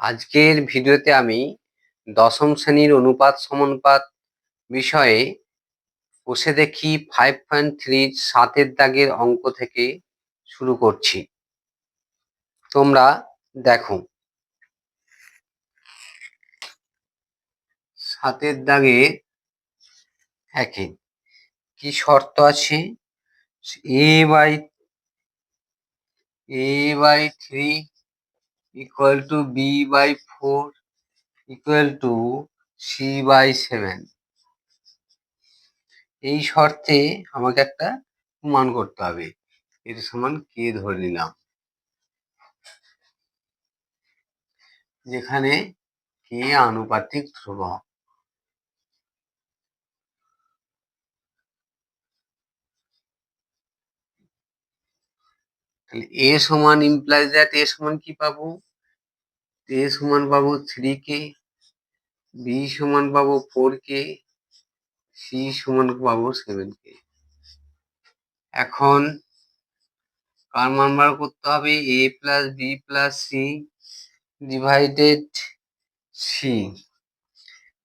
আজকের ভিডিওতে আমি দশম শ্রেণির অনুপাত সমানুপাত বিষয়ে বসে দেখি ফাইভ পয়েন্ট থ্রি সাতের দাগের অঙ্ক থেকে শুরু করছি। তোমরা দেখো। সাতের দাগে একে। কি শর্ত আছে? A by A by three equal to B by four equal to C by seven এই শর্তে আমাকে একটা প্রমাণ করতে হবে। এর সমান কে ধরে নিলাম। যেখানে কে আনুপাতিক ধ্রুবক। তাহলে এ সমান ইমপ্লাইজ দ্যাট এ সমান কি পাবো? এ সমান পাবো থ্রি কে, বি সমান পাবো ফোর কে, সি সমান পাবো সেভেন কে। এখন কার মান বার করতে হবে? A plus B plus C divided C.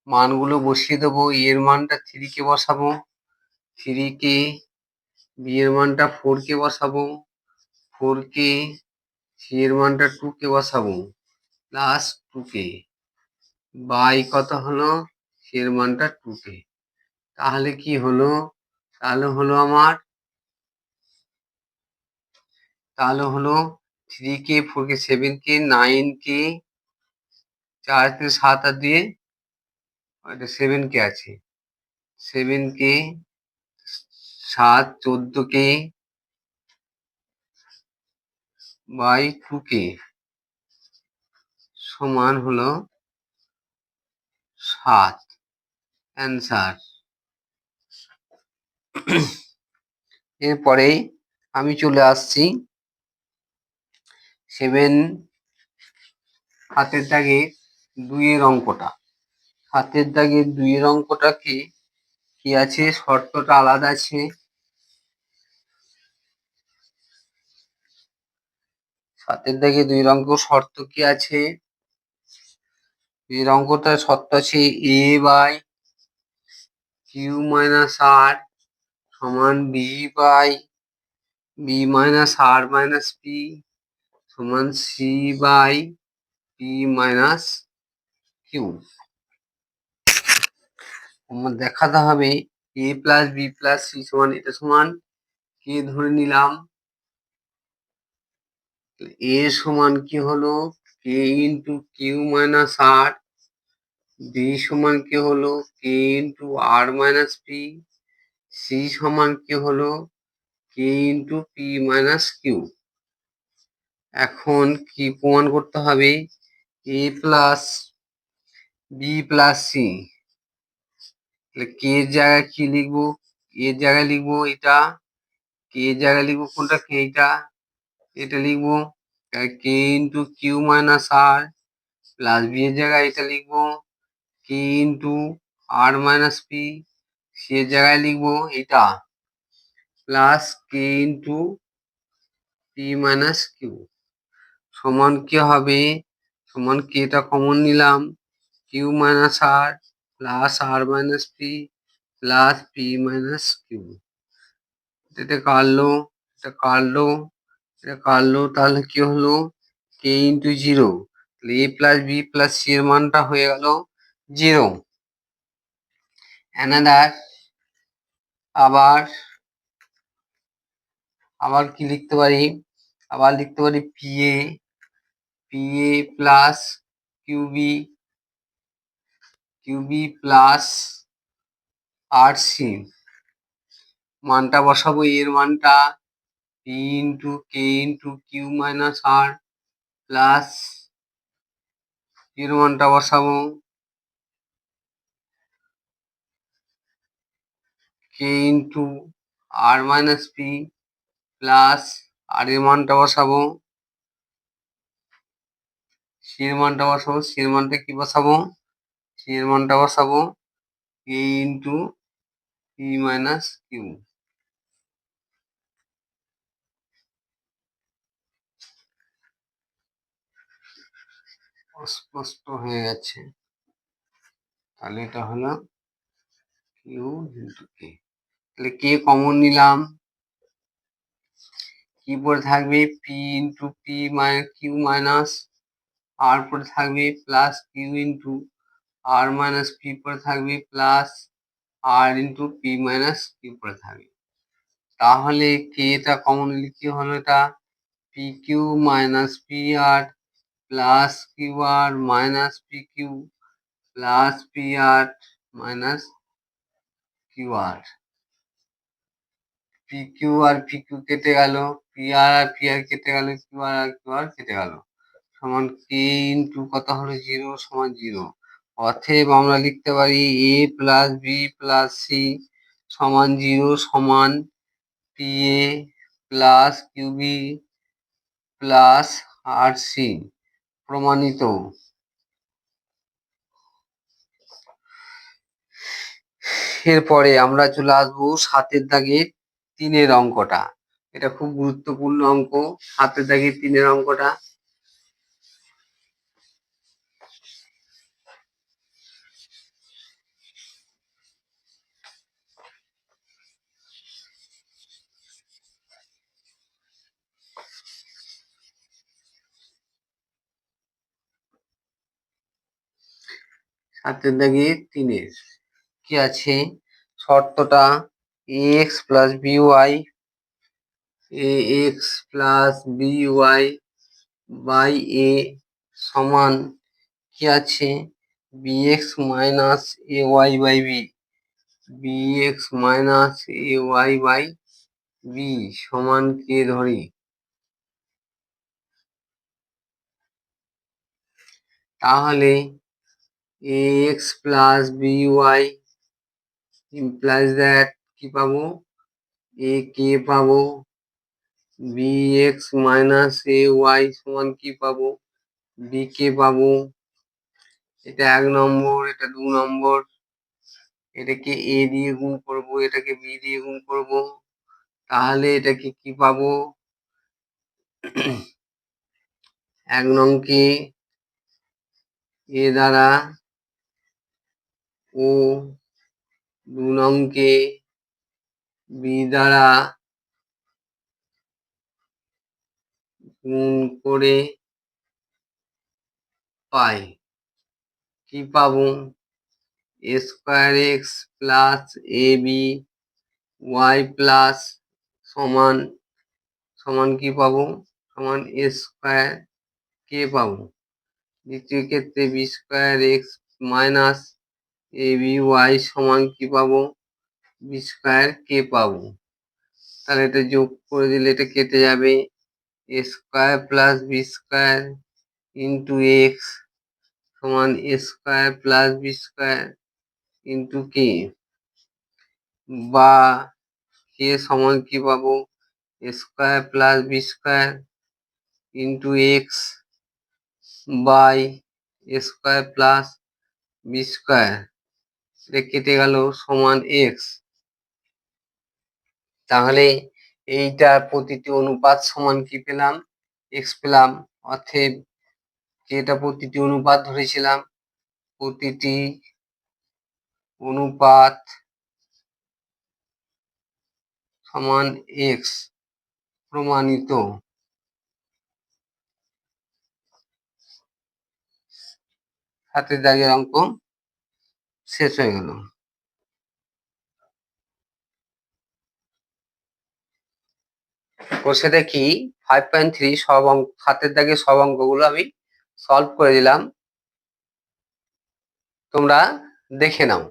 মানগুলো বসিয়ে দেবো। এর মানটা থ্রি কে বসাবো। থ্রি কে, বি এর মানটা ফোর কে বসাবো। ফোর কে, সি এর মানটা টু কে বসাবো। প্লাস টু কে বাই কত হলো? সি এর মানটা টু কে তাহলে কি হলো? তাহলে হলো আমার তাহলে হলো three K four K seven K nine K চার থেকে সাত আর দিয়ে এটা সেভেন কে আছে। সেভেন কে সাত, চোদ্দ কে বাই টু কে সমান হলো সাত। অ্যান্সার এরপরে আমি চলে আসছি সেভেন হাতের দাগে দুইয়ের অঙ্কটা। হাতের দাগে দুইয়ের অঙ্কটা কি? কি আছে? শর্তটা আলাদা আছে। সাতের দাগে দুই অঙ্ক শর্ত কি আছে? এর অঙ্কটা শর্ত আছে A by Q minus R সমান B by B minus R minus P সমান C by P minus Q আমার দেখাতে হবে A plus B plus C সমান এটা সমান কে ধরে নিলাম। এ সমান কি হলো? K into Q minus R B সমান কি হলো K into R minus P C সমান কি হলো K into P minus Q এখন কি প্রমাণ করতে হবে A plus B plus C কে জায়গায় কি লিখব? এর জায়গায় লিখব এটা। কে জায়গায় লিখব কোনটা? কে এটা এটা লিখব। K into Q minus R plus B এর জায়গায় এটা লিখব। K into R minus P C এর জায়গায় লিখব এটা। Plus K into P minus Q সমান কি হবে, সমান কেটা কমন নিলাম। Q minus R plus R minus P plus P minus Q এটা কাটলো এটা কাটলো। এটা কাটলো, তাহলে কি হলো? K into zero A plus B plus C এর মানটা হয়ে গেল জিরো অ্যানাদার আবার আবার কি লিখতে পারি? আবার লিখতে পারি P A P A plus Q B Q B plus R C মানটা বসাবো এর মানটা P into K into Q minus R plus এর মানটা বসাবো K into R minus P plus R এর মানটা বসাবো সি এর মানটা বসাবো সি এর মানটা কি বসাবো? সি এর মানটা বসাবো K into P minus Q অস্পষ্ট হয়ে গেছে। তাহলে এটা হলো কিউ ইন্টু কে তাহলে কে কমন নিলাম। কি পরে থাকবে P into P minus Q minus R পরে থাকবে plus Q into R minus P পরে থাকবে plus R into P minus Q পরে থাকবে। তাহলে কে এটা কমন নিলে কি হলো এটা? P Q minus P R plus Q R minus P Q plus P R minus Q R P Q আর পি কিউ কেটে গেল পি আর আর পি আর কেটে গেল কিউ আর আর কিউ আর কেটে গেল। সমান কে ইন্টু কত হলো? জিরো সমান জিরো অতএব আমরা লিখতে পারি A plus B plus C সমান জিরো সমান P A plus Q B plus R C প্রমাণিত। এরপরে আমরা চলে আসব সাতের দাগে তিনের অঙ্কটা। এটা খুব গুরুত্বপূর্ণ অঙ্ক হাতের দাগে তিনের অঙ্কটা। সাতের দাগে তিনের। কি আছে? শর্তটা X plus B Y A X plus B Y by A সমান কি আছে? B X minus A Y by B X minus A Y by B সমান কে ধরি? তাহলে A X plus B Y implies that কি পাবো? A কে পাবো। B X minus A Y সমান কি পাবো? বি কে পাবো। এটা এক নম্বর, এটা দু নম্বর। এটাকে এ দিয়ে গুণ করব, এটাকে বি দিয়ে গুণ করব। তাহলে এটাকে কি পাবো? এক নংকে এ দ্বারা ও দু নংকে বি দ্বারা গুণ করে পাই কি পাবো? A square X plus A B Y plus সমান সমান কি পাবো? সমান এ স্কোয়ার কে পাবো? দ্বিতীয় ক্ষেত্রে B square X minus A B Y সমান কি পাবো? বি স্কোয়ার কে পাবো। তাহলে এটা যোগ করে দিলে এটা কেটে যাবে। A square plus B square into X সমান A square plus B square into K বা কে সমান কি পাবো? A square plus B square into X by A square plus B square এটা কেটে গেল সমান এক্স তাহলে এইটার প্রতিটি অনুপাত সমান কি পেলাম? এক্স পেলাম, অতএব যেটা প্রতিটি অনুপাত ধরেছিলাম, প্রতিটি অনুপাত সমান এক্স প্রমাণিত। হাতের দাগের অঙ্ক শেষ হয়ে গেল। কোষে দেখি ফাইভ পয়েন্ট থ্রি সব অঙ্ক হাতের দাগে সব অঙ্কগুলো আমি সলভ করে দিলাম। তোমরা দেখে নাও।